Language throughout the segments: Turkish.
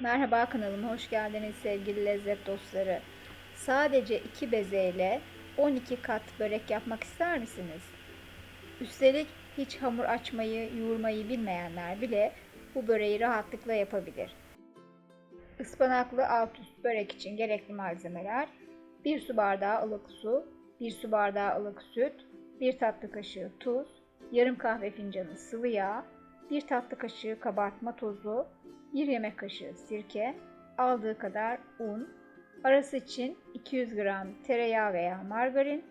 Merhaba kanalıma hoş geldiniz sevgili lezzet dostları. Sadece iki bezeyle 12 kat börek yapmak ister misiniz? Üstelik hiç hamur açmayı, yoğurmayı bilmeyenler bile bu böreği rahatlıkla yapabilir. Ispanaklı alt üst börek için gerekli malzemeler 1 su bardağı ılık su, 1 su bardağı ılık süt, 1 tatlı kaşığı tuz, yarım kahve fincanı sıvı yağ, 1 tatlı kaşığı kabartma tozu, 1 yemek kaşığı sirke, aldığı kadar un, arası için 200 gram tereyağı veya margarin,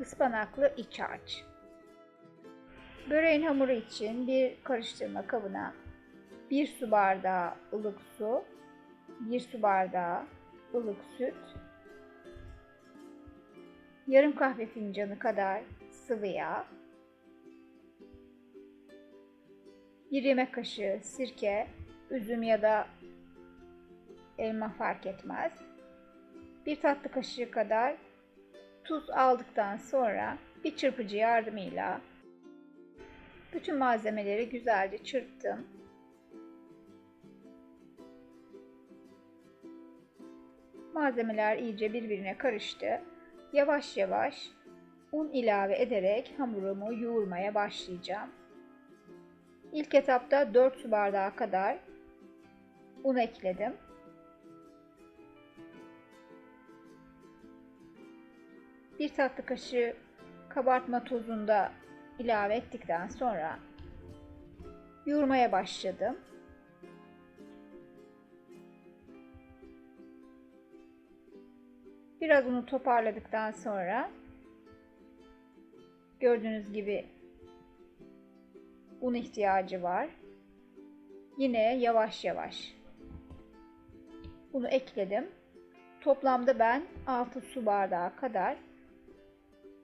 ıspanaklı iç harç. Böreğin hamuru için bir karıştırma kabına 1 su bardağı ılık su, 1 su bardağı ılık süt, yarım kahve fincanı kadar sıvı yağ, 1 yemek kaşığı sirke, üzüm ya da elma fark etmez. 1 tatlı kaşığı kadar tuz aldıktan sonra bir çırpıcı yardımıyla bütün malzemeleri güzelce çırptım. Malzemeler iyice birbirine karıştı. Yavaş yavaş un ilave ederek hamurumu yoğurmaya başlayacağım. İlk etapta 4 su bardağı kadar un ekledim. Bir tatlı kaşığı kabartma tozunu da ilave ettikten sonra yoğurmaya başladım. Biraz unu toparladıktan sonra gördüğünüz gibi un ihtiyacı var. Yine yavaş yavaş bunu ekledim. Toplamda ben 6 su bardağı kadar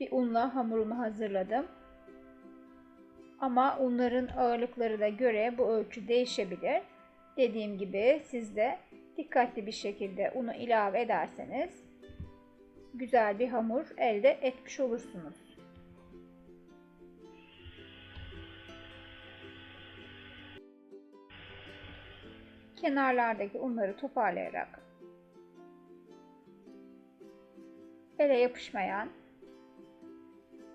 bir unla hamurumu hazırladım. Ama unların ağırlıkları da göre bu ölçü değişebilir. Dediğim gibi siz de dikkatli bir şekilde unu ilave ederseniz güzel bir hamur elde etmiş olursunuz. Kenarlardaki unları toparlayarak ele yapışmayan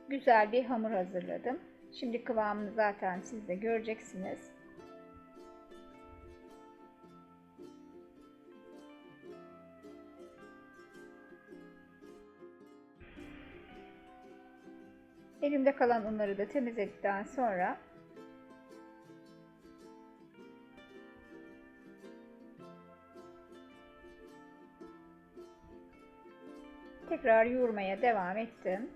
güzel bir hamur hazırladım. Şimdi kıvamını zaten siz de göreceksiniz. Elimde kalan unları da temizledikten sonra Tekrar yoğurmaya devam ettim.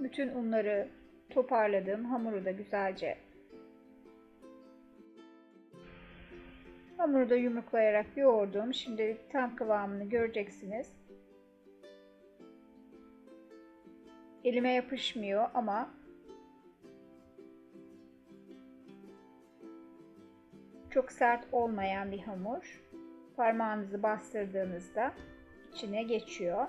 Bütün unları toparladım. Hamuru da güzelce Hamuru da yumruklayarak yoğurdum. Şimdi tam kıvamını göreceksiniz. Elime yapışmıyor ama çok sert olmayan bir hamur parmağınızı bastırdığınızda içine geçiyor.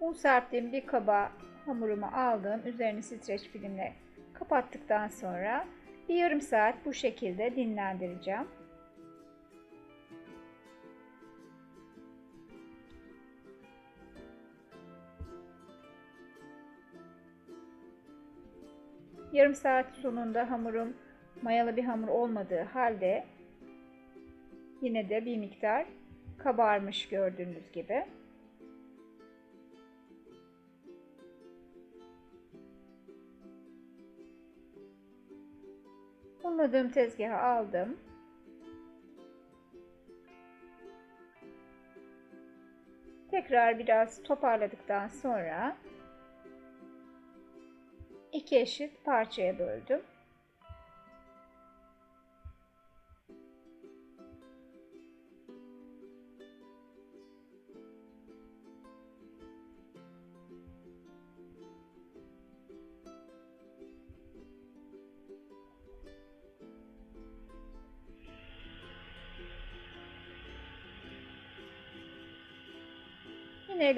Un serptiğim bir kaba hamurumu aldım. Üzerini streç filmle kapattıktan sonra bir yarım saat bu şekilde dinlendireceğim. Yarım saat sonunda hamurum mayalı bir hamur olmadığı halde Yine de bir miktar kabarmış gördüğünüz gibi. Unladığım tezgaha aldım. Tekrar biraz toparladıktan sonra iki eşit parçaya böldüm.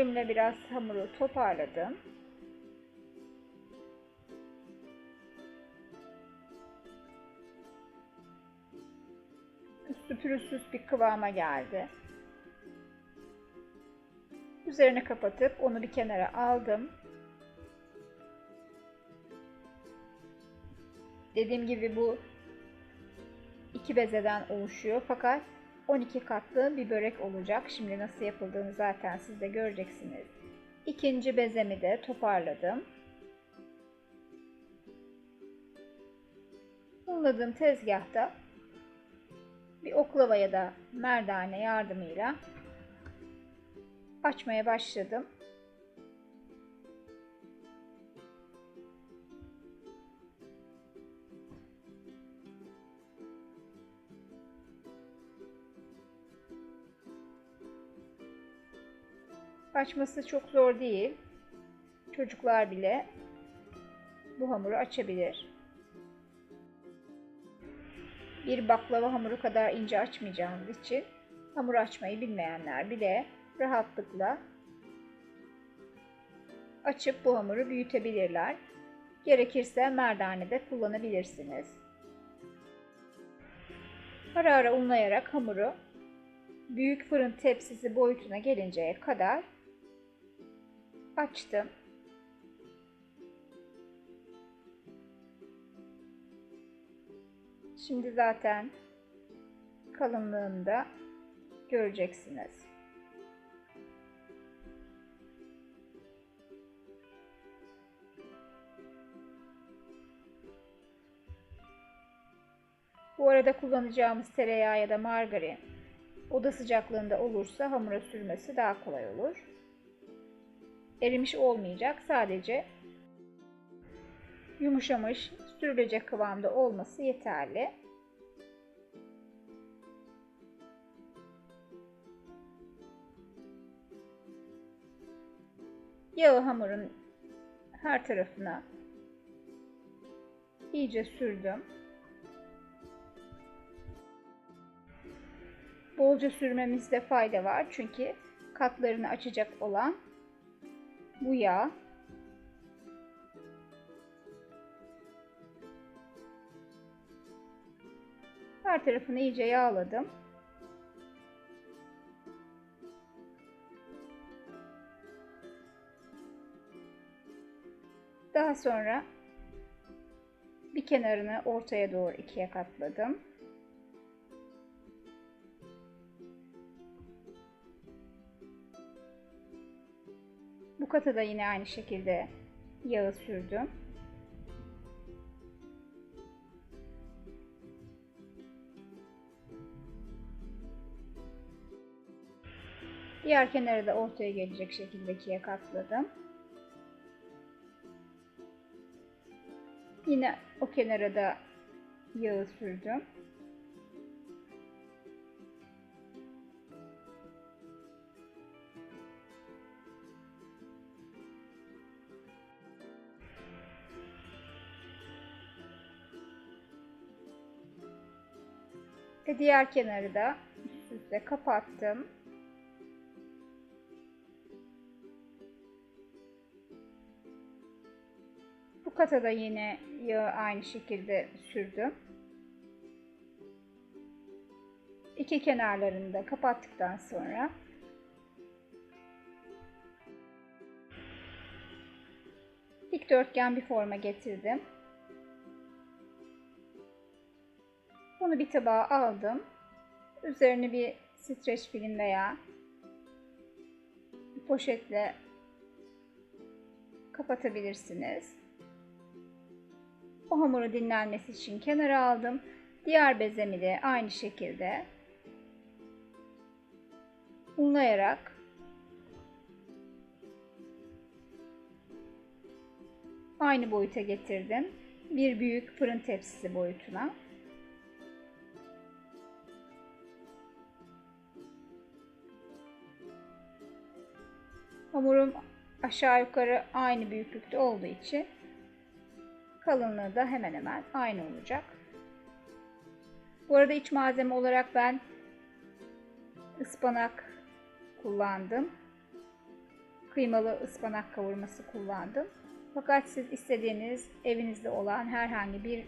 Elimle biraz hamuru toparladım. Üstü pürüzsüz bir kıvama geldi. Üzerine kapatıp onu bir kenara aldım. Dediğim gibi bu iki bezeden oluşuyor fakat 12 katlı bir börek olacak. Şimdi nasıl yapıldığını zaten siz de göreceksiniz. İkinci bezemi de toparladım. Unladığım tezgahta bir oklava ya da merdane yardımıyla açmaya başladım. Açması çok zor değil. Çocuklar bile bu hamuru açabilir. Bir baklava hamuru kadar ince açmayacağımız için hamur açmayı bilmeyenler bile rahatlıkla açıp bu hamuru büyütebilirler. Gerekirse merdane de kullanabilirsiniz. Ara ara unlayarak hamuru büyük fırın tepsisi boyutuna gelinceye kadar açtım. Şimdi zaten kalınlığında göreceksiniz. Bu arada kullanacağımız tereyağı ya da margarin oda sıcaklığında olursa hamura sürmesi daha kolay olur. Erimiş olmayacak. Sadece yumuşamış, sürülecek kıvamda olması yeterli. Yağı hamurun her tarafına iyice sürdüm. Bolca sürmemizde fayda var çünkü katlarını açacak olan bu yağ. Her tarafını iyice yağladım. Daha sonra bir kenarını ortaya doğru ikiye katladım. Bu kata da yine aynı şekilde yağı sürdüm. Diğer kenarı da ortaya gelecek şekilde ikiye katladım. Yine o kenara da yağı sürdüm. Ve diğer kenarı da üst kapattım. Bu kata da yine yağı aynı şekilde sürdüm. İki kenarlarını da kapattıktan sonra dikdörtgen bir forma getirdim. Bunu bir tabağa aldım. Üzerini bir streç film veya poşetle kapatabilirsiniz. O hamuru dinlenmesi için kenara aldım. Diğer bezemi de aynı şekilde unlayarak aynı boyuta getirdim. Bir büyük fırın tepsisi boyutuna. Hamurum aşağı yukarı aynı büyüklükte olduğu için kalınlığı da hemen hemen aynı olacak. Bu arada iç malzeme olarak ben ıspanak kullandım. Kıymalı ıspanak kavurması kullandım. Fakat siz istediğiniz evinizde olan herhangi bir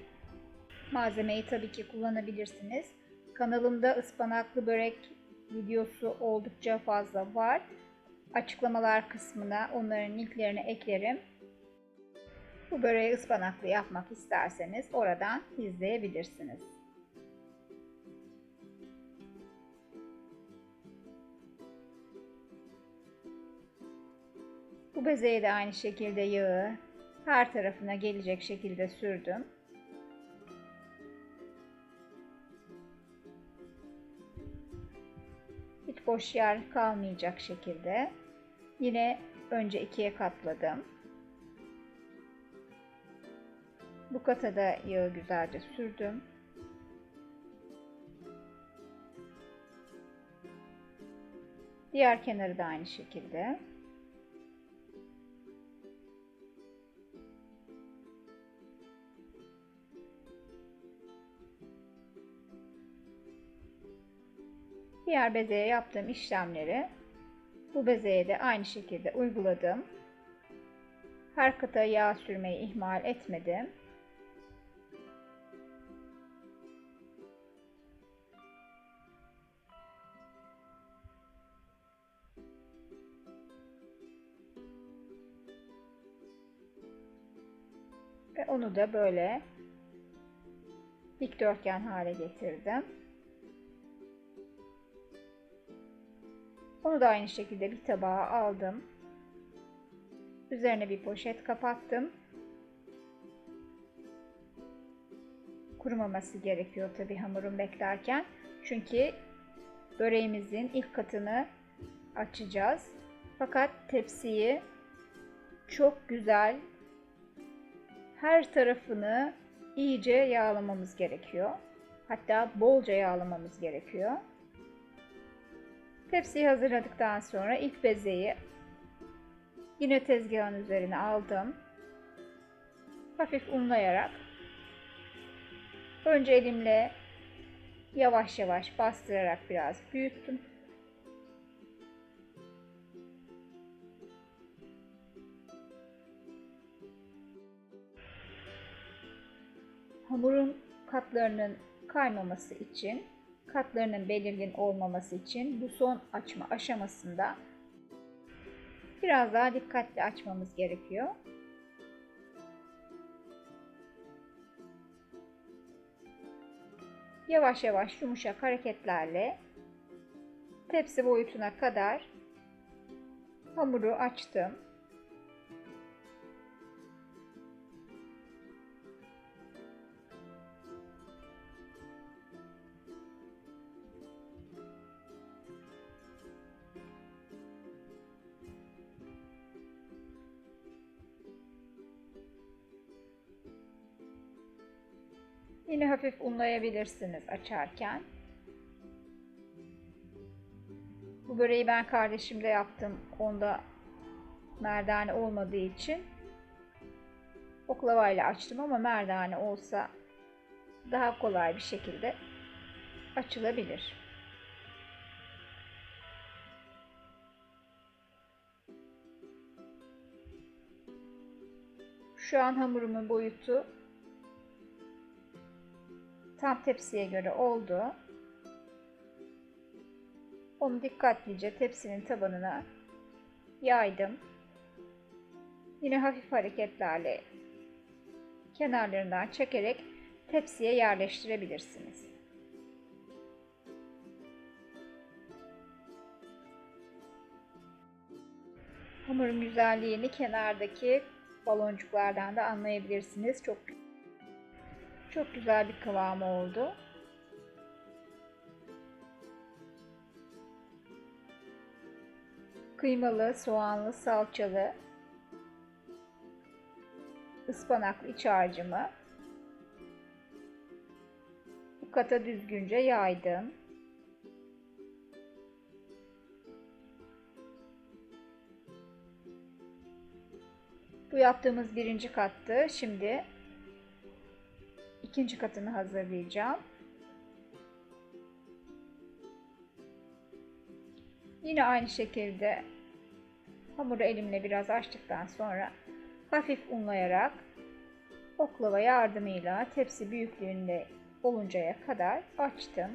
malzemeyi tabii ki kullanabilirsiniz. Kanalımda ıspanaklı börek videosu oldukça fazla var. Açıklamalar kısmına onların linklerini eklerim. Bu böreği ıspanaklı yapmak isterseniz oradan izleyebilirsiniz. Bu bezeye de aynı şekilde yağı her tarafına gelecek şekilde sürdüm. Hiç boş yer kalmayacak şekilde yine önce ikiye katladım. Bu kata da yağı güzelce sürdüm. Diğer kenarı da aynı şekilde. Diğer bezeye yaptığım işlemleri bu bezeye de aynı şekilde uyguladım. Her kata yağ sürmeyi ihmal etmedim. Ve onu da böyle dikdörtgen hale getirdim. Onu da aynı şekilde bir tabağa aldım. Üzerine bir poşet kapattım. Kurumaması gerekiyor tabi hamurun beklerken. Çünkü böreğimizin ilk katını açacağız. Fakat tepsiyi çok güzel her tarafını iyice yağlamamız gerekiyor. Hatta bolca yağlamamız gerekiyor. Tepsiyi hazırladıktan sonra ilk bezeyi yine tezgahın üzerine aldım. Hafif unlayarak önce elimle yavaş yavaş bastırarak biraz büyüttüm. Hamurun katlarının kaymaması için katlarının belirgin olmaması için bu son açma aşamasında biraz daha dikkatli açmamız gerekiyor. Yavaş yavaş yumuşak hareketlerle tepsi boyutuna kadar hamuru açtım. Yine hafif unlayabilirsiniz açarken. Bu böreği ben kardeşimle yaptım. Onda merdane olmadığı için oklavayla açtım ama merdane olsa daha kolay bir şekilde açılabilir. Şu an hamurumun boyutu tam tepsiye göre oldu. Onu dikkatlice tepsinin tabanına yaydım. Yine hafif hareketlerle kenarlarından çekerek tepsiye yerleştirebilirsiniz. Hamurun güzelliğini kenardaki baloncuklardan da anlayabilirsiniz. Çok çok güzel bir kıvamı oldu. Kıymalı, soğanlı, salçalı ıspanaklı iç harcımı bu kata düzgünce yaydım. Bu yaptığımız birinci kattı. Şimdi ikinci katını hazırlayacağım. Yine aynı şekilde hamuru elimle biraz açtıktan sonra hafif unlayarak oklava yardımıyla tepsi büyüklüğünde oluncaya kadar açtım.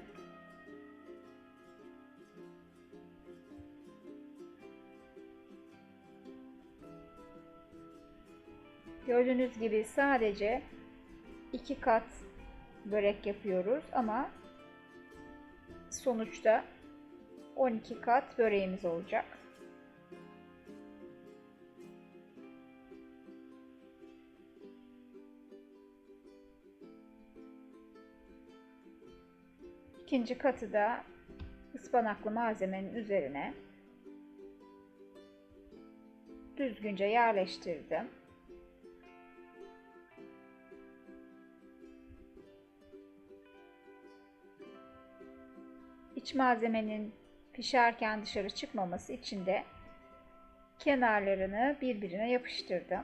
Gördüğünüz gibi sadece iki kat börek yapıyoruz ama sonuçta 12 kat böreğimiz olacak. İkinci katı da ıspanaklı malzemenin üzerine düzgünce yerleştirdim. İç malzemenin pişerken dışarı çıkmaması için de kenarlarını birbirine yapıştırdım.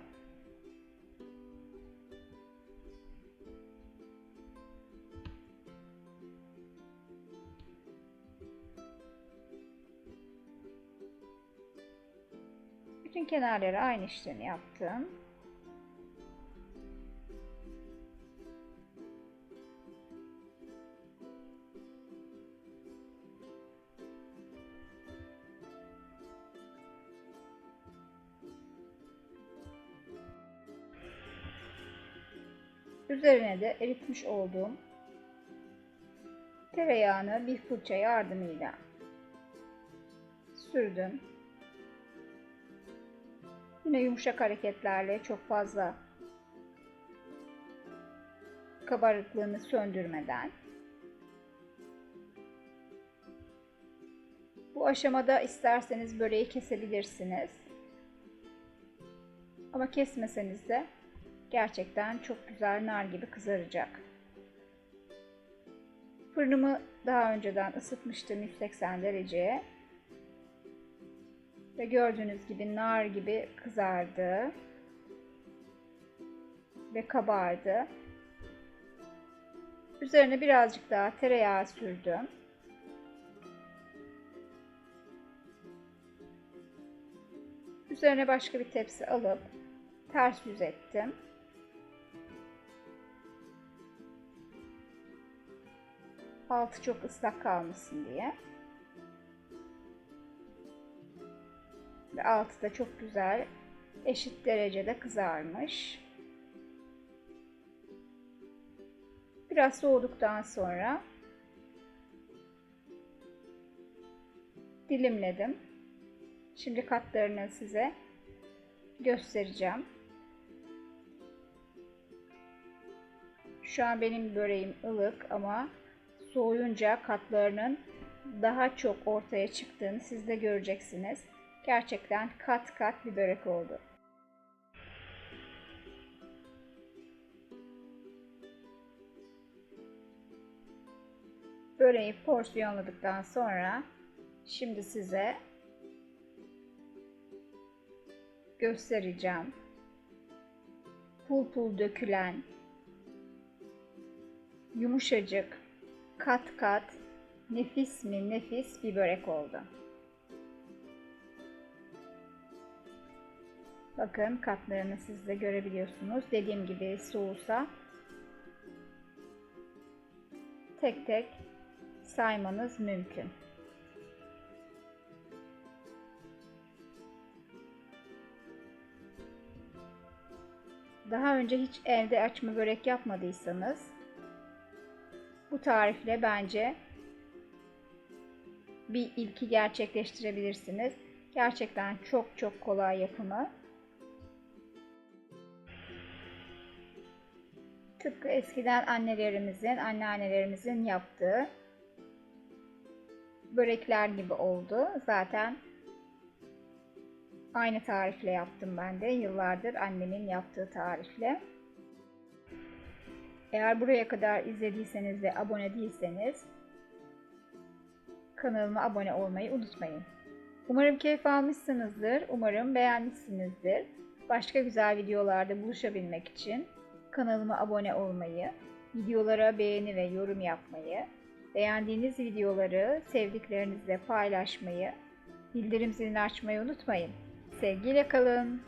Bütün kenarları aynı işlemi yaptım. Üzerine de eritmiş olduğum tereyağını bir fırça yardımıyla sürdüm. Yine yumuşak hareketlerle çok fazla kabarıklığını söndürmeden Bu aşamada isterseniz böreği kesebilirsiniz. Ama kesmeseniz de gerçekten çok güzel nar gibi kızaracak. Fırınımı daha önceden ısıtmıştım 180 dereceye. Ve gördüğünüz gibi nar gibi kızardı. Ve kabardı. Üzerine birazcık daha tereyağı sürdüm. Üzerine başka bir tepsi alıp ters yüz ettim. Altı çok ıslak kalmasın diye. Ve altı da çok güzel eşit derecede kızarmış. Biraz soğuduktan sonra dilimledim. Şimdi katlarını size göstereceğim. Şu an benim böreğim ılık ama soğuyunca katlarının daha çok ortaya çıktığını siz de göreceksiniz. Gerçekten kat kat bir börek oldu. Böreği porsiyonladıktan sonra şimdi size göstereceğim. Pul pul dökülen yumuşacık kat kat nefis mi nefis bir börek oldu. Bakın katlarını siz de görebiliyorsunuz. Dediğim gibi soğusa tek tek saymanız mümkün. Daha önce hiç evde açma börek yapmadıysanız bu tarifle bence bir ilki gerçekleştirebilirsiniz. Gerçekten çok çok kolay yapımı. Tıpkı eskiden annelerimizin, anneannelerimizin yaptığı börekler gibi oldu. Zaten aynı tarifle yaptım ben de. Yıllardır annemin yaptığı tarifle. Eğer buraya kadar izlediyseniz ve abone değilseniz kanalıma abone olmayı unutmayın. Umarım keyif almışsınızdır. Umarım beğenmişsinizdir. Başka güzel videolarda buluşabilmek için kanalıma abone olmayı, videolara beğeni ve yorum yapmayı, beğendiğiniz videoları sevdiklerinizle paylaşmayı, bildirim zilini açmayı unutmayın. Sevgiyle kalın.